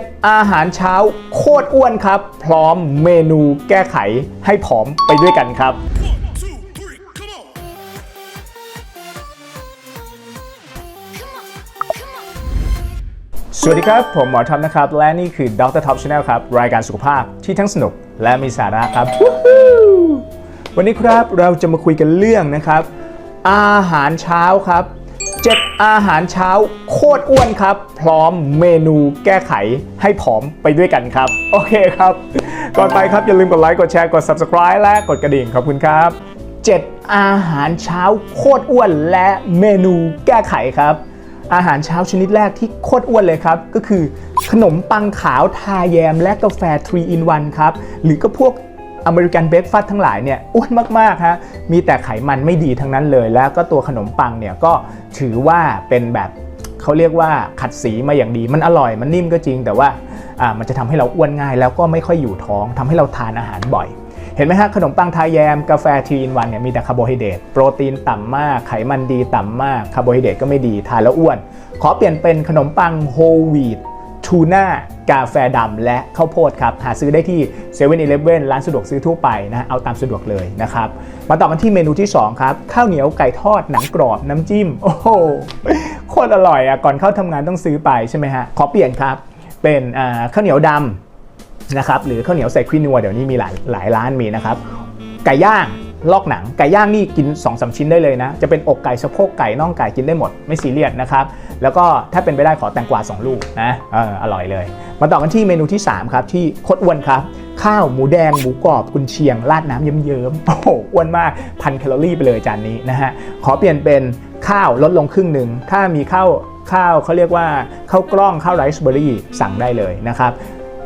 7 อาหารเช้าโคตรอ้วนครับ พร้อมเมนูแก้ไขให้ผอมไปด้วยกันครับ on, สวัสดีครับ ผมหมอท็อปนะครับ และนี่คือ Dr. Top Channel ครับ รายการสุขภาพที่ทั้งสนุกและมีสาระครับ วันนี้ครับเราจะมาคุยกันเรื่องนะครับ อาหารเช้าครับ 7 อาหารเช้าโคตรอ้วนครับ พร้อมเมนูแก้ไขให้ผอมไปด้วยกันครับ โอเคครับ ก่อนไปครับ อย่าลืมกดไลค์ กดแชร์ กด Subscribe และกดกระดิ่งขอบคุณครับ 7 อาหารเช้าโคตรอ้วนและเมนูแก้ไขครับ อาหารเช้าชนิดแรกที่โคตรอ้วนเลยครับ ก็คือขนมปังขาวทาแยมและกาแฟ3 in 1ครับ หรือก็พวก อเมริกันเบรกฟาสทั้งหลายเนี่ยอ้วนมากๆฮะมีแต่ไขมันไม่ดีทั้งนั้นเลย แล้วก็ตัวขนมปังเนี่ยก็ถือว่าเป็นแบบเขาเรียกว่าขัดสีมาอย่างดีมันอร่อยมันนิ่มก็จริง แต่ว่าอ่ามันจะทำให้เราอ้วนง่าย แล้วก็ไม่ค่อยอยู่ท้องทำให้เราทานอาหารบ่อย เห็นไหมฮะขนมปังทาแยม กาแฟทีนวันเนี่ยมีแต่คาร์โบไฮเดรตโปรตีนต่ำมาก ไขมันดีต่ำมากคาร์โบไฮเดรตก็ไม่ดีทานแล้วอ้วน ขอเปลี่ยนเป็นขนมปังโฮลวีต ทูน่ากาแฟดำและข้าวโพดครับหาซื้อได้ที่7 e เ e ่ e อร้านสะดวกซื้อทั่วไปนะเอาตามสะดวกเลยนะครับ มาต่อกันที่เมนูที่ 2 ครับ ข้าวเหนียวไก่ทอดหนังกรอบน้ำจิ้ม โอ้โหโคตรอร่อยอะก่อนเข้าทำงานต้องซื้อไปใช่ไหมฮะขอเปลี่ยนครับ เป็นข้าวเหนียวดำนะครับหรือข้าวเหนียวใส่ควินัวเดี๋ยวนี้มีหลายหลายร้านมีนะครับไก่ย่าง ลอกหนังไก่ย่างนี่กิน2อสชิ้นได้เลยนะ จะเป็นอกไก่สะโพกไก่น่องไก่กินได้หมดไม่ซีเรียสนะครับ แล้วก็ถ้าเป็นไปได้ขอแตงกวา2 ลูกนะอออร่อยเลย มาต่อกันที่เมนูที่ 3 ครับ ที่โคตรอ้วนครับ ข้าวหมูแดง หมูกรอบกุนเชียง ราดน้ำเยิ้มๆโอ้โหอ้วนมากพันแคลอรี่ไปเลยจานนี้นะฮะขอเปลี่ยนเป็นข้าวลดลงครึ่งหนึ่งถ้ามีข้าวข้าวเขาเรียกว่าข้าวกล้องข้าวไรซ์เบอร์รี่สั่งได้เลยนะครับ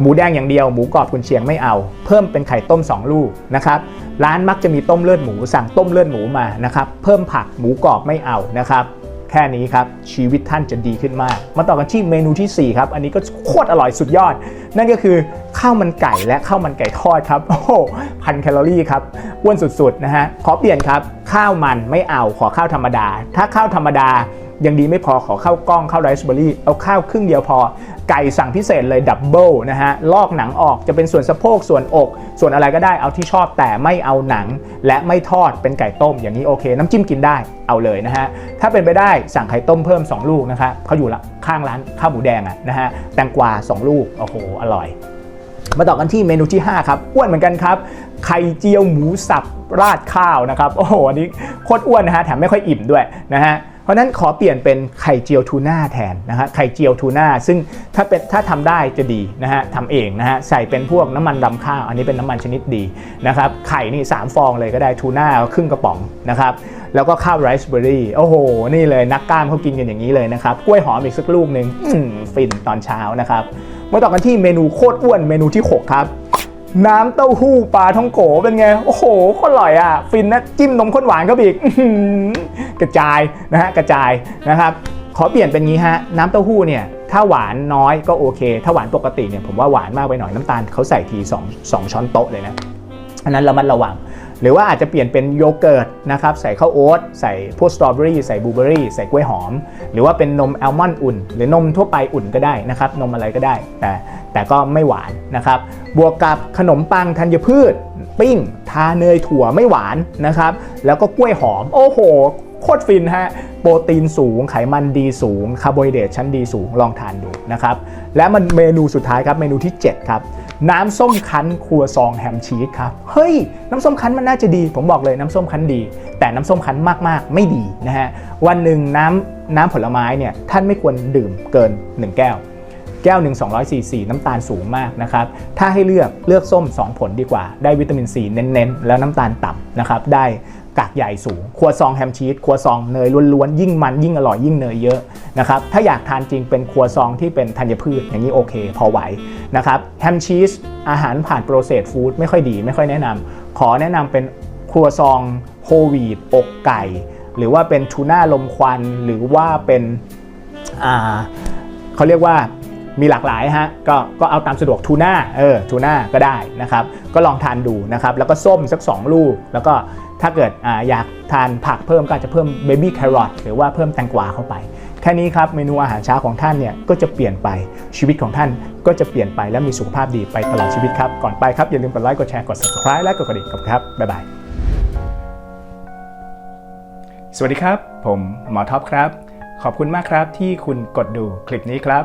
หมูแดงอย่างเดียวหมูกรอบกุนเชียงไม่เอา เพิ่มเป็นไข่ต้ม 2 ลูกนะครับร้านมักจะมีต้มเลือดหมูสั่งต้มเลือดหมูมานะครับเพิ่มผักหมูกรอบไม่เอานะครับแค่นี้ครับชีวิตท่านจะดีขึ้นมาก มาต่อกันที่เมนูทีสี่4 ครับ อันนี้ก็โคตรอร่อยสุดยอด นั่นก็คือข้าวมันไก่และข้าวมันไก่ทอดครับโอ้พันแคลอรี่ครับอ้วนสุดๆนะฮะขอเปลี่ยนครับข้าวมันไม่เอาขอข้าวธรรมดา ถ้าข้าวธรรมดา ยังดีไม่พอขอข้าวกล้องข้าวไรซ์เบอร์รี่เอาข้าวครึ่งเดียวพอ ไก่สั่งพิเศษเลยดับเบิลนะฮะลอกหนังออกจะเป็นส่วนสะโพกส่วนอก ส่วนอะไรก็ได้เอาที่ชอบแต่ไม่เอาหนัง และไม่ทอดเป็นไก่ต้มอย่างนี้โอเค น้ำจิ้มกินได้เอาเลยนะฮะถ้าเป็นไปได้สั่งไข่ต้มเพิ่ม 2 ลูกนะครับเขาอยู่ละข้างร้านข้าวหมูแดงอะนะฮะแตงกวา2 ลูกโอ้โหอร่อยมาต่อกันที่เมนูที่ 5 ครับ อ้วนเหมือนกันครับ ไข่เจียวหมูสับราดข้าวนะครับ โอ้โหอันนี้โคตรอ้วนนะฮะ แถมไม่ค่อยอิ่มด้วยนะฮะ เพราะนั้นขอเปลี่ยนเป็นไข่เจียวทูน่าแทนนะฮะไข่เจียวทูน่าซึ่งถ้าเป็นถ้าทำได้จะดีนะฮะทำเองนะฮะใส่เป็นพวกน้ำมันรำข้าวอันนี้เป็นน้ำมันชนิดดีนะครับไข่นี่ 3 ฟองเลยก็ได้ทูน่าครึ่งกระป๋องนะครับแล้วก็ข้าวไรซ์เบอร์รี่โอ้โห นี่เลยนักกล้ามเขากินกันอย่างนี้เลยนะครับกล้วยหอมอีกสักลูกหนึ่งฟินตอนเช้านะครับมาต่อกันที่เมนูโคตรอ้วนเมนูที่ 6 ครับ น้ำเต้าหู้ปลาท่องโกเป็นไง โอ้โหคตรอร่อยอะ ฟินนะ จิ้มนมข้นหวานก็บีกกระจายนะฮะกระจายนะครับ ขอเปลี่ยนเป็นงี้ฮะ น้ำเต้าหู้เนี่ย ถ้าหวานน้อยก็โอเค ถ้าหวานปกติเนี่ยผมว่าหวานมากไปหน่อยน้ำตาลเขาใส่ที2 2ช้อนโต๊ะเลยนะอันนั้นระมัดระวัง หรือว่าอาจจะเปลี่ยนเป็นโยเกิร์ตนะครับใส่ข้าวโอ๊ตใส่พวกสตรอเบอรี่ใส่บลูเบอรี่ใส่กล้วยหอม หรือว่าเป็นนมแอลมอนด์อุ่น หรือนมทั่วไปอุ่นก็ได้นะครับนมอะไรก็ได้ แต่แต่ก็ไม่หวานนะครับบวกกับขนมปังธัญพืช ปิ้ง ทาเนยถั่วไม่หวานนะครับแล้วก็กล้วยหอม โอ้โหโคตรฟินฮะ โปรตีนสูง ไขมันดีสูง คาร์โบไฮเดรตชั้นดีสูง ลองทานดูนะครับ และมันเมนูสุดท้ายครับ เมนูที่ 7 ครับ น้ำส้มคั้นครัวซองแฮมชีสครับ เฮ้ย น้ำส้มคั้นมันน่าจะดี ผมบอกเลยน้ำส้มคั้นดี แต่น้ำส้มคั้นมากๆ ไม่ดีนะฮะ วันหนึ่งน้ำน้ำผลไม้เนี่ยท่านไม่ควรดื่มเกิน 1 แก้ว แก้วหนึ่ง200ซีซีน้ำตาลสูงมากนะครับ ถ้าให้เลือกเลือกส้ม 2 ผลดีกว่า ได้วิตามินซีเน้นๆ แล้วน้ำตาลต่ำนะครับ ได้ กากใหญ่สูง ครัวซองแฮมชีสครัวซองเนยล้วนๆ ยิ่งมันยิ่งอร่อยยิ่งเนยเยอะนะครับถ้าอยากทานจริงเป็นครัวซองที่เป็นธัญพืชอย่างนี้โอเค พอไหวนะครับแฮมชีสอาหารผ่านโปรเซสฟู้ดไม่ค่อยดี ไม่ค่อยแนะนำขอแนะนำเป็นครัวซองโฮลวีตอกไก่ หรือว่าเป็นทูน่าลมควันหรือว่าเป็นอ่าเขาเรียกว่า มีหลากหลายฮะก็ก็เอาตามสะดวกทูน่าเออทูน่าก็ได้นะครับก็ลองทานดูนะครับแล้วก็ส้มสัก 2 ลูก แล้วก็ถ้าเกิดออยากทานผักเพิ่มก็อาจจะเพิ่มเบบี้แครอทหรือว่าเพิ่มแตงกวาเข้าไป แค่นี้ครับเมนูอาหารเช้าของท่านเนี่ยก็จะเปลี่ยนไปชีวิตของท่านก็จะเปลี่ยนไปและมีสุขภาพดีไปตลอดชีวิตครับก่อนไปครับอย่าลืมกดไลค์กดแชร์กด subscribe และกดกระดิ่งครับบ๊ายบายสวัสดีครับ ผมหมอท็อปครับ ขอบคุณมากครับที่คุณกดดูคลิปนี้ครับ